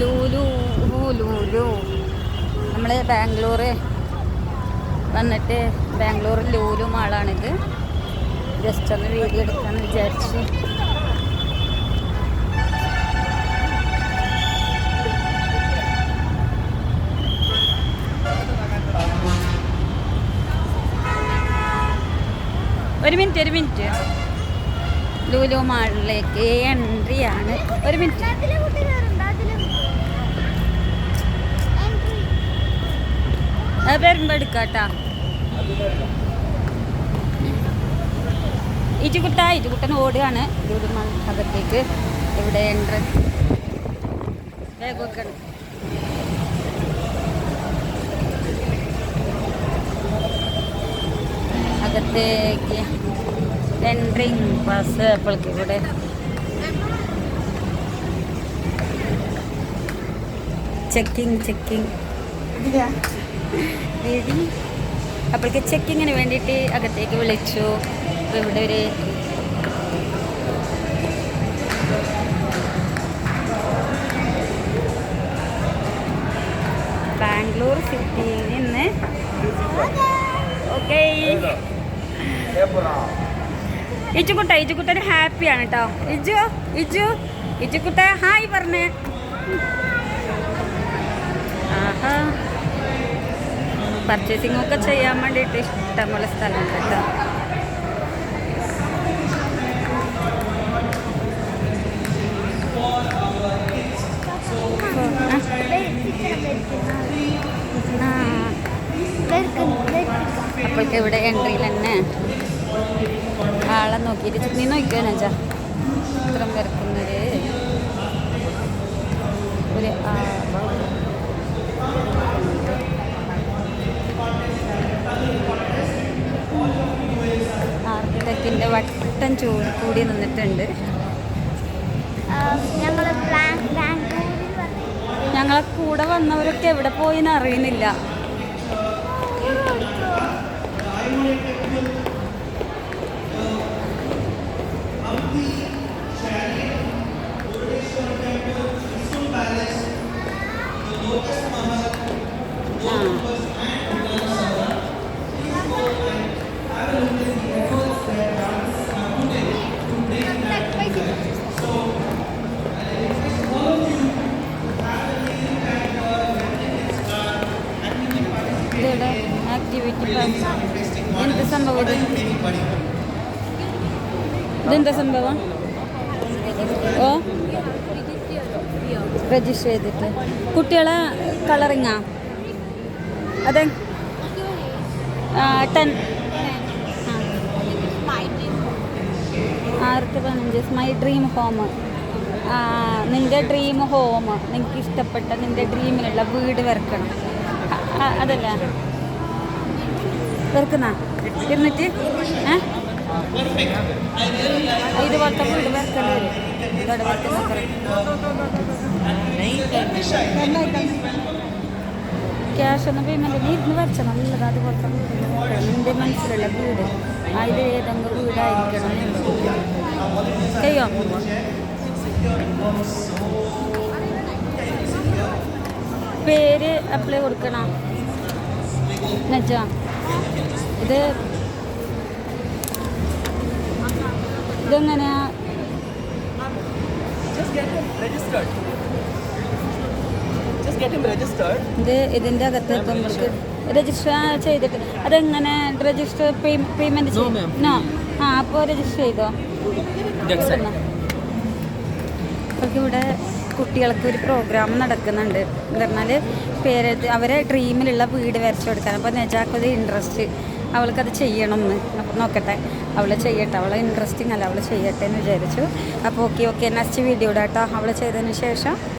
ലൂലു ലൂലു. നമ്മൾ ബാംഗ്ലൂർ വന്നിട്ട് ബാംഗ്ലൂർ ലൂലു മാളാണിത്. ജസ്റ്റ് ഒന്ന് വീഡിയോ എടുക്കാമെന്ന് വിചാരിച്ചു. ഒരു മിനിറ്റ് ഒരു മിനിറ്റ്. ലൂലു മാളിലേക്ക് എൻട്രി ആണ് ഒരു മിനിറ്റ്. അത് വരുമ്പോ എടുക്കാട്ടാ. ഇറ്റുകുട്ട ഇറ്റുകുട്ടൻ ഓടുകയാണ് മാൾ അകത്തേക്ക് ഇവിടെ എൻട്രി വേഗമൊക്കെ അകത്തേക്ക് എൻട്രിങ് ബസ് അപ്പോഴേക്ക് ഇവിടെ. ചെക്കിങ് ചെക്കിങ് എടി അപ്പോഴേക്ക് ചെക്കിങ്ങിന് വേണ്ടിയിട്ട് അകത്തേക്ക് വിളിച്ചു. അപ്പോൾ ഇവിടെ ഒരു ബാംഗ്ലൂർ സിറ്റിയിൽ നിന്ന് ഓക്കെ. ഇജുക്കുട്ട ഇജുക്കുട്ടൻ ഹാപ്പിയാണ് കേട്ടോ ഇജു ഇജു ഇജുക്കുട്ട ഹായ് പറഞ്ഞേ. പർച്ചേസിംഗ് ഒക്കെ ചെയ്യാൻ വേണ്ടിയിട്ട് ഇഷ്ടംപോലെ സ്ഥലമുണ്ട് കേട്ടോ. അപ്പോഴേക്ക് ഇവിടെ എൻട്രിയിൽ തന്നെ ആളെ നോക്കിയിട്ട് നീ നോക്കിയോ ചാ ചിത്രം വരക്കുന്നൊരു ഒരു ആൾ ആർക്കിടെക്റ്റിന്റെ വട്ടം ചൂട് കൂടി നിന്നിട്ടുണ്ട്. ഞങ്ങളെ കൂടെ വന്നവരൊക്കെ എവിടെ പോയിന്ന് അറിയുന്നില്ല. ആ ഇതിവിടെ ആക്ടിവിറ്റി എന്ത് സംഭവം? ഇതെന്താ സംഭവം? ഓ? രജിസ്റ്റർ ചെയ്തിട്ട്. കുട്ടികളെ കളറിങ്ങാ അതെ? ടെൻ ആയിരത്തി പതിനഞ്ച്? മൈ ഡ്രീം ഹോം നിന്റെ ഡ്രീം ഹോം നിനക്ക് ഇഷ്ടപ്പെട്ട നിന്റെ ഡ്രീമിലുള്ള വീട് വരക്കണം അതല്ല? വെറുക്കുന്ന? ഇരുന്നിട്ട് ഇത് ക്യാഷ് ഒന്നും പേയ്മെന്റ് നീ ഇരുന്ന് വരച്ച നല്ലത് അത് വീട് എന്റെ മനസ്സിലുള്ള വീട്. അതിൽ ഏതെങ്കിലും വീടായിരിക്കണം ചെയ്യോ പേര് അപ്ലൈ കൊടുക്കണം? നജ ഇത് ഇതെങ്ങനെയാ. ഇത് ഇതിന്റെ അകത്ത് നമ്മൾക്ക് രജിസ്റ്റർ ചെയ്തിട്ട് അതെങ്ങനെ രജിസ്റ്റർ പേയ്മെന്റ്. നോ ആ അപ്പോൾ രജിസ്റ്റർ ചെയ്തോ. ഇവിടെ കുട്ടികൾക്ക് ഒരു പ്രോഗ്രാം നടക്കുന്നുണ്ട്. എന്ന് പറഞ്ഞാൽ പേര് അവരെ ഡ്രീമിലുള്ള വീട് വരച്ചു കൊടുക്കാൻ. അപ്പോൾ നെജാക്കൊരു ഇൻട്രസ്റ്റ് അവൾക്കത് ചെയ്യണം എന്ന് അപ്പോൾ നോക്കട്ടെ. അവൾ ചെയ്യട്ടെ. അവളെ ഇൻട്രസ്റ്റിംഗ് അല്ല. അവൾ ചെയ്യട്ടെ എന്ന് വിചാരിച്ചു. അപ്പോൾ ഓക്കെ ഓക്കെ നെക്സ്റ്റ് വീഡിയോ ഇടാട്ടോ. അവൾ ചെയ്തതിന് ശേഷം